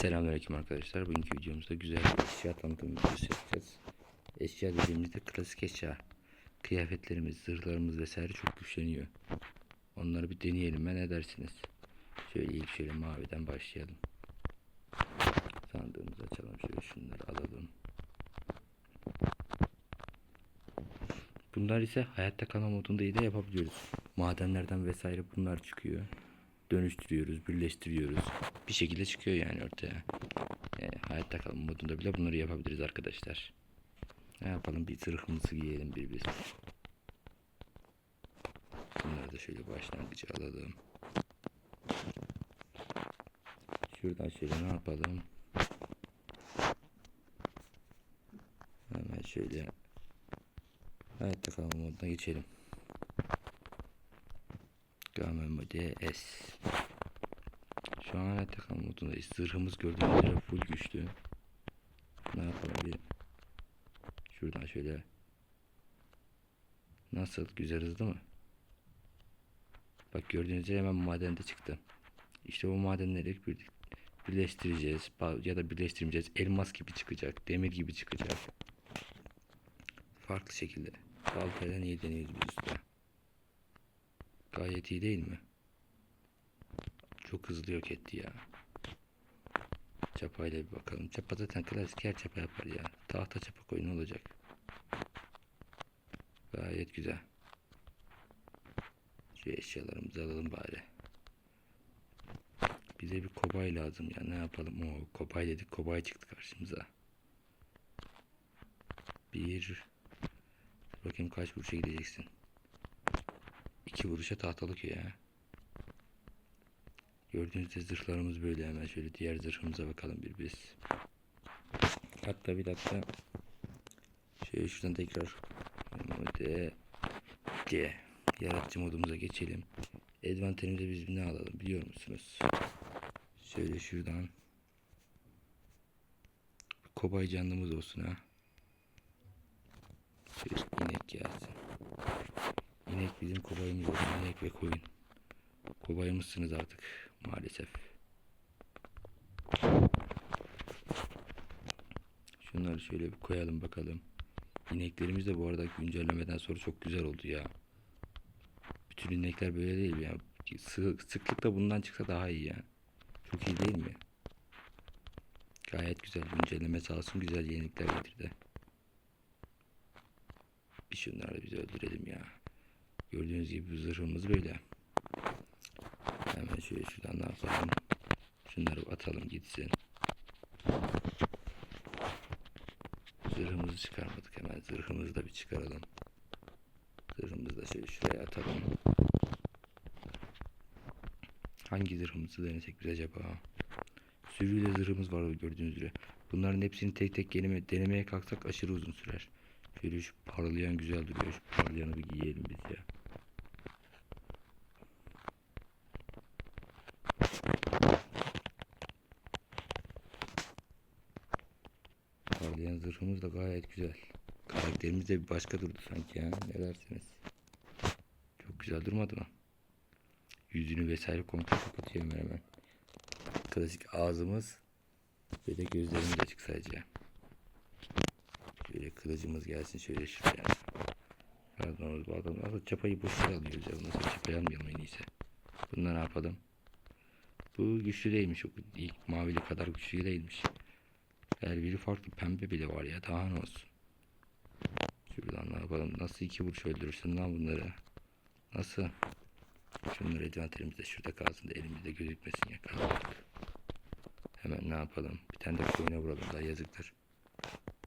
Selamünaleyküm arkadaşlar. Bugünkü videomuzda güzel bir eşya tanıtım videosu. Eşya dediğimizde klasik eşya. Kıyafetlerimiz, zırhlarımız vesaire çok güçleniyor. Onları bir deneyelim ben ne dersiniz? Şöyle ilk şöyle maviden başlayalım. Sandığımızı açalım. Şöyle şunları alalım. Bunlar ise hayatta kalma modunda iyi de yapabiliyoruz. Madenlerden vesaire bunlar çıkıyor. Dönüştürüyoruz, birleştiriyoruz. Bir şekilde çıkıyor yani ortaya. Yani hayatta kalma modunda bile bunları yapabiliriz arkadaşlar. Ne yapalım bir zırhımızı giyelim bir biz. Bunları da şöyle başlangıcı alalım. Şuradan şöyle ne yapalım? Hemen şöyle hayatta kalma moduna geçelim. Game mode S. Şu an hayatta kalma modundayız. Zırhımız gördüğünüz üzere full güçlü. Ne yapalım bir şuradan şöyle Nasıl? Güzel hızlı mı? Bak gördüğünüz üzere hemen madende çıktı. İşte bu madenleri bir, birleştireceğiz ya da birleştirmeyeceğiz. Elmas gibi çıkacak, demir gibi çıkacak. Farklı şekilde. Baltayla niye deniyoruz biz usta? Gayet iyi değil mi? Çok hızlı yok etti ya. Çapayla bir bakalım. Çapa zaten klasik her çapa yapar ya. Tahta çapa koyun olacak. Gayet güzel. Şu eşyalarımızı alalım bari. Bize bir kobay lazım ya. Ne yapalım? O kobay dedik. Kobay çıktı karşımıza. Bir. Bakayım kaç vuruşa gideceksin. İki vuruşa tahtalık ya. Gördüğünüzde zırhlarımız böyle hemen şöyle diğer zırhımıza bakalım bir biz. Hatta bir dakika. Şöyle şuradan tekrar mode C yaratıcı modumuza geçelim. Advantage'imize biz ne alalım biliyor musunuz? Şöyle şuradan kobay canlımız olsun ha. Şöyle inek gelsin. İnek bizim kobayımız olsun. İnek ve koyun. Kobayımızsınız artık maalesef. Şunları şöyle bir koyalım bakalım. İneklerimiz de bu arada güncellemeden sonra çok güzel oldu ya. Bütün inekler böyle değil ya. Sık, sıklık da bundan çıksa daha iyi ya. Çok iyi değil mi? Gayet güzel güncelleme sağ olsun güzel yenilikler getirdi. Bir şunları biz öldürelim ya. Gördüğünüz gibi zırhımız böyle. Hemen şöyle şuradan ne yapalım. Şunları atalım gitsin. Zırhımızı çıkarmadık hemen. Zırhımızı da bir çıkaralım. Zırhımızı da şöyle şuraya atalım. Hangi zırhımızı denesek biz acaba? Sürüyle zırhımız var gördüğünüz üzere. Bunların hepsini tek tek deneme, denemeye kalksak aşırı uzun sürer. Şöyle şu parlayan güzel duruyor. Şu parlayanı bir giyelim biz ya. Zırhımız da gayet güzel. Karakterimiz de bir başka durdu sanki ya. Ne dersiniz? Çok güzel durmadı mı? Yüzünü vesaire komple kapatıyor hemen. Klasik ağzımız ve de gözlerimiz açık sadece. Şöyle kılıcımız gelsin şöyle şuraya. Pardon pardon. Aslında çapayı boşuna alıyoruz ya. Nasıl çapayı almayalım en iyisi. Bunda ne yapalım? Bu güçlü değilmiş. İlk mavili kadar güçlü değilmiş. Her biri farklı. Pembe bile var ya. Daha ne olsun. Şuradan ne yapalım? Nasıl iki vuruş öldürürsün lan bunları? Nasıl? Şunları advantajımız da şurada kalsın da elimizde gözükmesin ya. Hemen ne yapalım? Bir tane de koyuna vuralım daha yazıktır.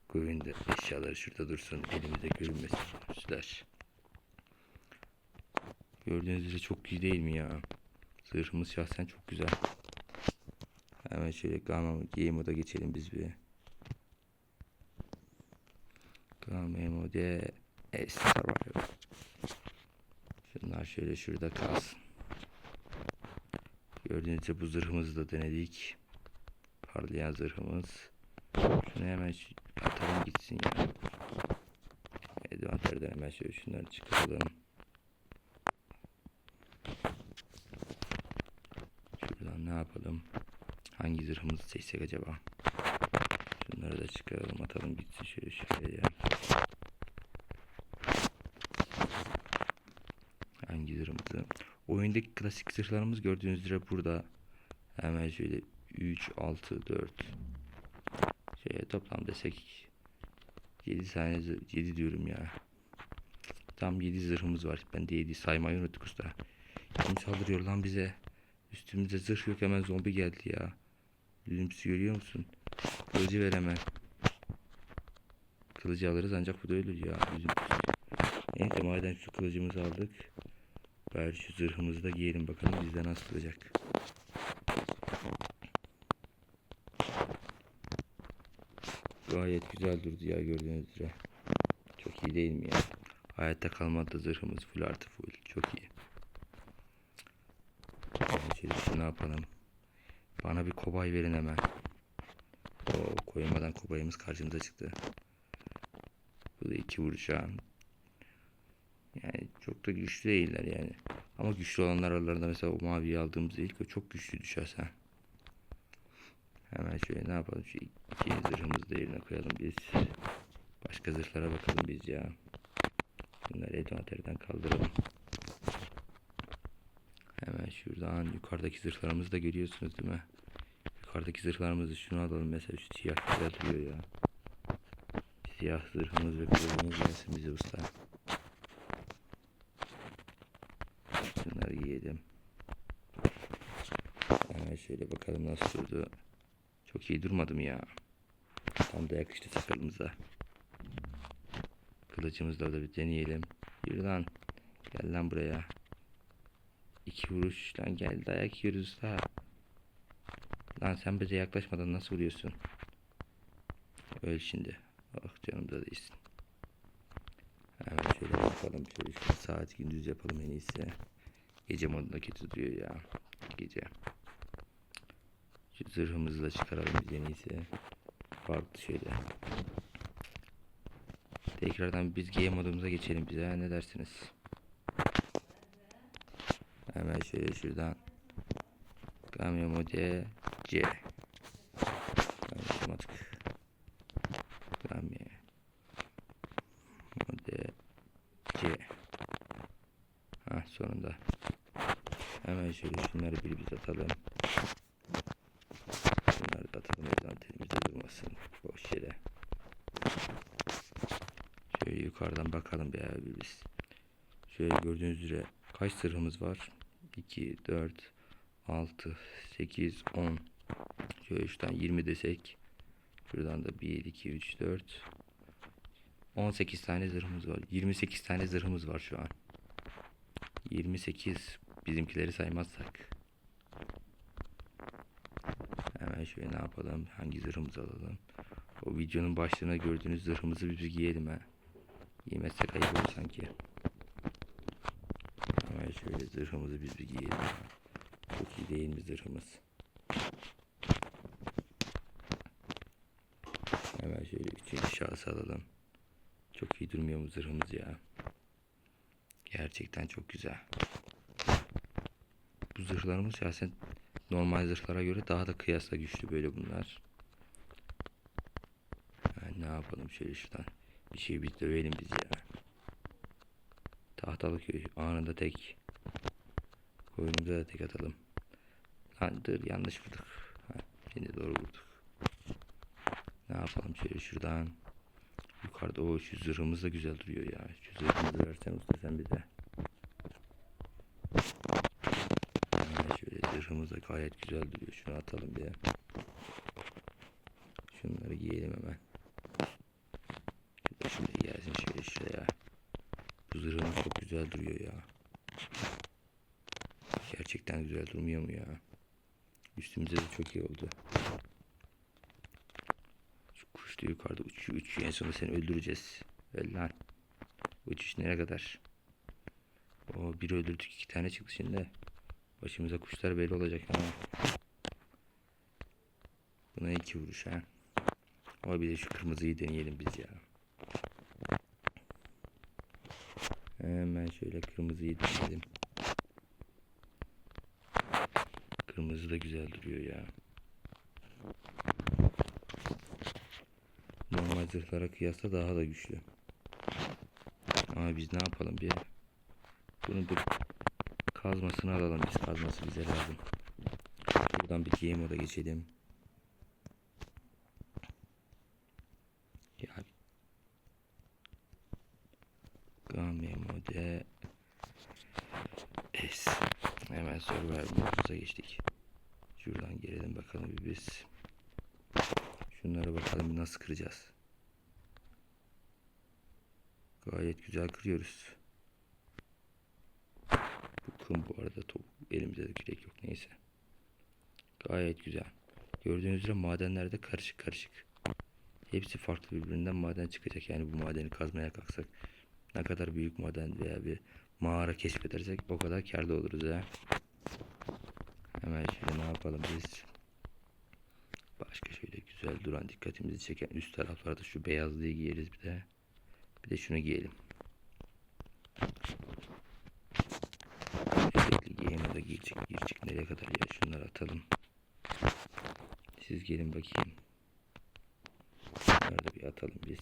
Koyun da eşyaları şurada dursun. Elimizde görünmesin. Slash. Gördüğünüz üzere çok iyi değil mi ya? Zırhımız şahsen çok güzel. Hemen şöyle Gamma Game moda geçelim biz bir. Game mode S Survivor. Şunlar şöyle şurada kalsın. Gördüğünüz gibi bu zırhımızı da denedik. Parlayan zırhımız. Şunu hemen atalım gitsin ya. Advanterden hemen şöyle şunları çıkaralım. Şuradan ne yapalım? Hangi zırhımızı seçsek acaba? Şunları da çıkaralım atalım gitsin şöyle şöyle ya. Hangi zırhımızı? Oyundaki klasik zırhlarımız gördüğünüz üzere burada. Hemen şöyle 3, 6, 4. Şöyle toplam desek 7 tane zırh, 7 diyorum ya. Tam 7 zırhımız var. Ben de 7 saymayı unuttuk usta. Kim saldırıyor lan bize? Üstümüzde zırh yok hemen zombi geldi ya. Lümsü görüyor musun? Kılıcı ver hemen. Kılıcı alırız ancak bu da ölür ya. Üzüntüsü. Neyse madem şu kılıcımızı aldık. Bari şu zırhımızı da giyelim bakalım bizde nasıl olacak. Gayet güzel durdu ya gördüğünüz üzere. Çok iyi değil mi ya? Hayatta kalmadı zırhımız full artı full. Çok iyi. Yani şunu yapalım. Bana bir kobay verin hemen. O koymadan kobayımız karşımıza çıktı. Bu da iki ha. Yani çok da güçlü değiller yani. Ama güçlü olanlar aralarında mesela o maviyi aldığımız ilk o çok güçlü düşerse. Hemen şöyle ne yapalım şu iki zırhımızı da yerine koyalım biz. Başka zırhlara bakalım biz ya. Bunları envanterden kaldıralım. Şuradan yukarıdaki zırhlarımızı da görüyorsunuz değil mi? Yukarıdaki zırhlarımızı şunu alalım mesela şu siyah güzel duruyor ya. Siyah zırhımız ve kılıcımız gelsin bize usta. Şunları giyelim. Hemen şöyle bakalım nasıl durdu. Çok iyi durmadım ya. Tam da yakıştı sakalımıza. Kılıcımızla da bir deneyelim. Yürü lan. Gel lan buraya. İki vuruş lan gel dayak yiyoruz usta. Lan sen bize yaklaşmadan nasıl vuruyorsun? Öl şimdi. Ah canımda değilsin. Hemen şöyle yapalım. Şöyle şu saat gündüz yapalım en iyisi. Gece modunda kötü duruyor ya. Gece. Şu zırhımızı da çıkaralım biz en iyisi. Farklı şöyle. Tekrardan biz game modumuza geçelim bize. ha, Ne dersiniz? Hemen şöyle şuradan. Kamyon mode C. Otomatik. Kamyon mode C. Ha sonunda. Hemen şöyle şunları bir biz atalım. Şunları da atalım ezan telimizde durmasın. Boş yere. Şöyle yukarıdan bakalım bir biz. Şöyle gördüğünüz üzere kaç zırhımız var? 2, 4, 6, 8, 10. Şöyle şuradan 20 desek. Şuradan da 1, 2, 3, 4. 18 tane zırhımız var. 28 tane zırhımız var şu an. 28 bizimkileri saymazsak. Hemen şöyle ne yapalım? Hangi zırhımızı alalım? O videonun başlığına gördüğünüz zırhımızı biz giyelim ha. Giymezsek ayıp olur sanki. Şöyle zırhımızı biz bir giyelim. Çok iyi değil mi zırhımız? Hemen şöyle üçüncü şahsı alalım. Çok iyi durmuyor mu zırhımız ya? Gerçekten çok güzel. Bu zırhlarımız şahsen normal zırhlara göre daha da kıyasla güçlü böyle bunlar. Yani ne yapalım şöyle şuradan bir şey bir dövelim biz ya. Tahtalı köy anında tek. Koyunumuza da tek atalım. Lan dur yanlış vurduk. Ha, şimdi doğru vurduk. Ne yapalım şöyle şuradan. Yukarıda o şu zırhımız da güzel duruyor ya. Şu zırhımızı versen usta sen bize. Hemen şöyle zırhımız da gayet güzel duruyor. Şunu atalım bir. Şunları giyelim hemen. Şöyle gelsin şöyle şuraya. Bu zırhımız çok güzel duruyor ya. Gerçekten güzel durmuyor mu ya? Üstümüze de çok iyi oldu. Şu kuş da yukarıda uçuyor uçuyor. En sonunda seni öldüreceğiz. Öl lan. Uçuş nereye kadar? O bir öldürdük iki tane çıktı şimdi. Başımıza kuşlar belli olacak ama. Buna iki vuruş ha. Ama bir de şu kırmızıyı deneyelim biz ya. Hemen şöyle kırmızıyı deneyelim. kırmızı da güzel duruyor ya. Normal zırhlara kıyasla daha da güçlü. Ama biz ne yapalım bir bunu bu kazmasını alalım biz kazması bize lazım. Buradan bir game moda geçelim. Ya Game mode S. Hemen server modumuza geçtik. Gelelim bakalım bir biz. Şunlara bakalım nasıl kıracağız. Gayet güzel kırıyoruz. Bu kum bu arada top, elimizde de kürek yok neyse. Gayet güzel. Gördüğünüz üzere madenlerde karışık karışık. Hepsi farklı birbirinden maden çıkacak. Yani bu madeni kazmaya kalksak ne kadar büyük maden veya bir mağara keşfedersek o kadar karda oluruz ha. Hemen şöyle ne yapalım biz. Başka şöyle güzel duran dikkatimizi çeken üst taraflarda şu beyazlığı giyeriz bir de. Bir de şunu giyelim. Sürekli giyeme de girecek, girecek nereye kadar ya şunları atalım. Siz gelin bakayım. Bunları da bir atalım biz.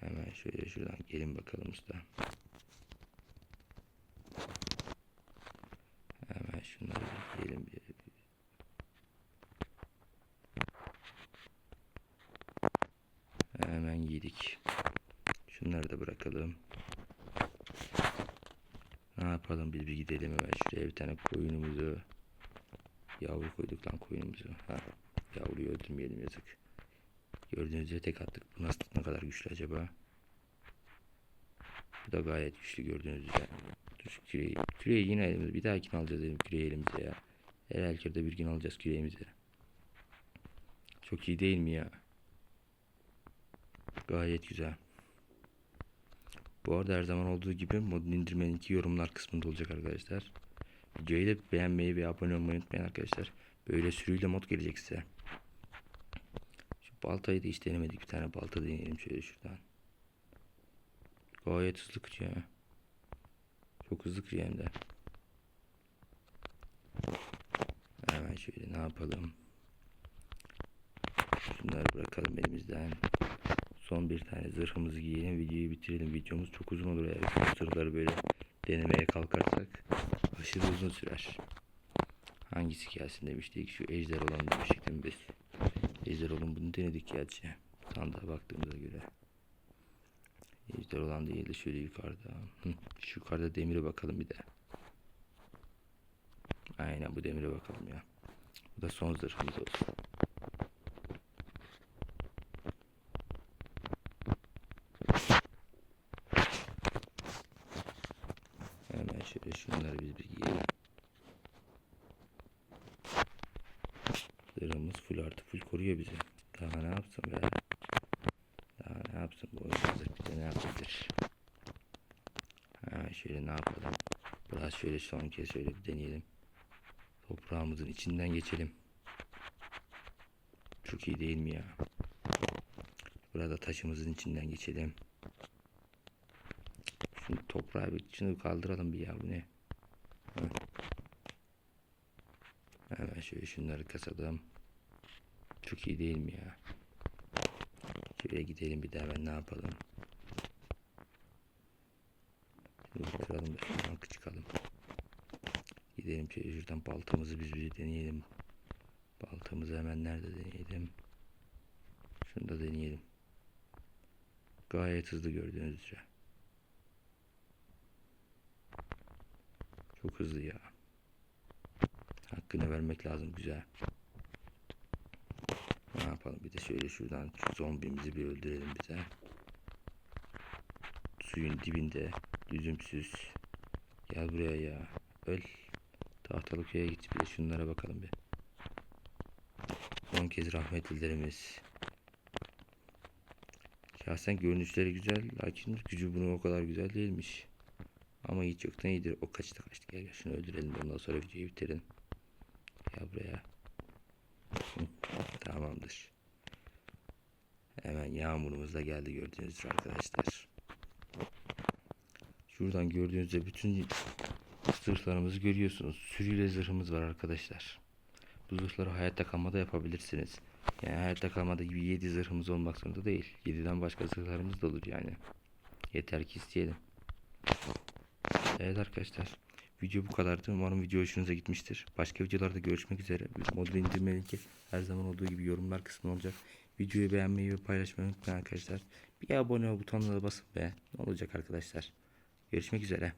Hemen şöyle şuradan gelin bakalım usta. Hemen şunları bir giyelim bir. Giydik. Şunları da bırakalım. Ne yapalım biz bir gidelim hemen şuraya bir tane koyunumuzu. Yavru koyduk lan koyunumuzu. Ha, yavruyu öldürmeyelim yazık. Gördüğünüz üzere tek attık. Bu nasıl ne kadar güçlü acaba? Bu da gayet güçlü gördüğünüz üzere. Dur şu küreği. Küreği yine elimizde. Bir dahakini alacağız elim küreği elimize ya. Her halükarda bir gün alacağız küreğimizi. Çok iyi değil mi ya? Gayet güzel. Bu arada her zaman olduğu gibi modun indirmeninki yorumlar kısmında olacak arkadaşlar. Videoyu da beğenmeyi ve abone olmayı unutmayın arkadaşlar. Böyle sürüyle mod gelecek size. Şu baltayı da hiç denemedik. Bir tane balta deneyelim şöyle şuradan. Gayet hızlı kırıyor. Çok hızlı kırıyor hem de. Hemen şöyle ne yapalım. Şunları bırakalım elimizden. Son bir tane zırhımızı giyelim. Videoyu bitirelim. Videomuz çok uzun olur eğer bu zırhları böyle denemeye kalkarsak. Aşırı uzun sürer. Hangisi gelsin demiştik. Şu ejder olan demiştik biz? Ejder olan bunu denedik gerçi. Sandığa baktığımıza göre. Ejder olan değil de şöyle yukarıda. Şu yukarıda demire bakalım bir de. Aynen bu demire bakalım ya. Bu da son zırhımız olsun. Hemen şöyle şunları biz bir giyelim. Zırhımız full artı full koruyor bizi. Daha ne yapsın be? Daha ne yapsın bu oyuncak bize ne yapabilir? Hemen şöyle ne yapalım? Biraz şöyle son kez şöyle bir deneyelim. Toprağımızın içinden geçelim. Çok iyi değil mi ya? Burada taşımızın içinden geçelim. Şunu toprağı bir şunu kaldıralım bir ya bu ne? Hemen şöyle şunları kasalım. Çok iyi değil mi ya? Şöyle gidelim bir daha ben ne yapalım? Kıralım da şuradan çıkalım. Gidelim şuradan baltamızı biz bir deneyelim. Baltamızı hemen nerede deneyelim? Şunu da deneyelim. Gayet hızlı gördüğünüz üzere. Çok hızlı ya. Hakkını vermek lazım güzel. Ne yapalım bir de şöyle şuradan şu zombimizi bir öldürelim bize. Suyun dibinde lüzumsuz. Gel buraya ya. Öl. Tahtalı köye git bir de şunlara bakalım bir. Son kez rahmet dillerimiz. Şahsen görünüşleri güzel lakin gücü bunu o kadar güzel değilmiş. Ama hiç yoktan iyidir. O kaçtı kaçtı. Gel gel şunu öldürelim ondan sonra videoyu bitirin. Gel buraya. Tamamdır. Hemen yağmurumuz da geldi gördüğünüz üzere arkadaşlar. Şuradan gördüğünüzde bütün zırhlarımızı görüyorsunuz. Sürüyle zırhımız var arkadaşlar. Bu zırhları hayatta kalmada yapabilirsiniz. Yani hayatta kalmada gibi 7 zırhımız olmak zorunda değil. 7'den başka zırhlarımız da olur yani. Yeter ki isteyelim. Evet arkadaşlar. Video bu kadardı. Umarım video hoşunuza gitmiştir. Başka videolarda görüşmek üzere. Modül indirme linki her zaman olduğu gibi yorumlar kısmında olacak. Videoyu beğenmeyi ve paylaşmayı unutmayın arkadaşlar. Bir abone ol butonuna da basın be. Ne olacak arkadaşlar. Görüşmek üzere.